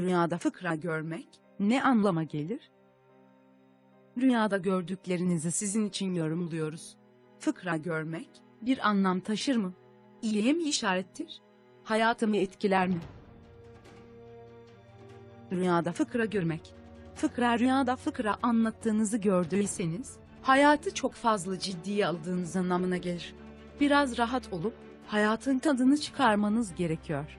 Rüyada fıkra görmek ne anlama gelir? Rüyada gördüklerinizi sizin için yorumluyoruz. Fıkra görmek bir anlam taşır mı? İyiye mi işarettir? Hayatımı etkiler mi? Rüyada fıkra görmek. Fıkra rüyada fıkra anlattığınızı gördüyseniz, hayatı çok fazla ciddiye aldığınız anlamına gelir. Biraz rahat olup, hayatın tadını çıkarmanız gerekiyor.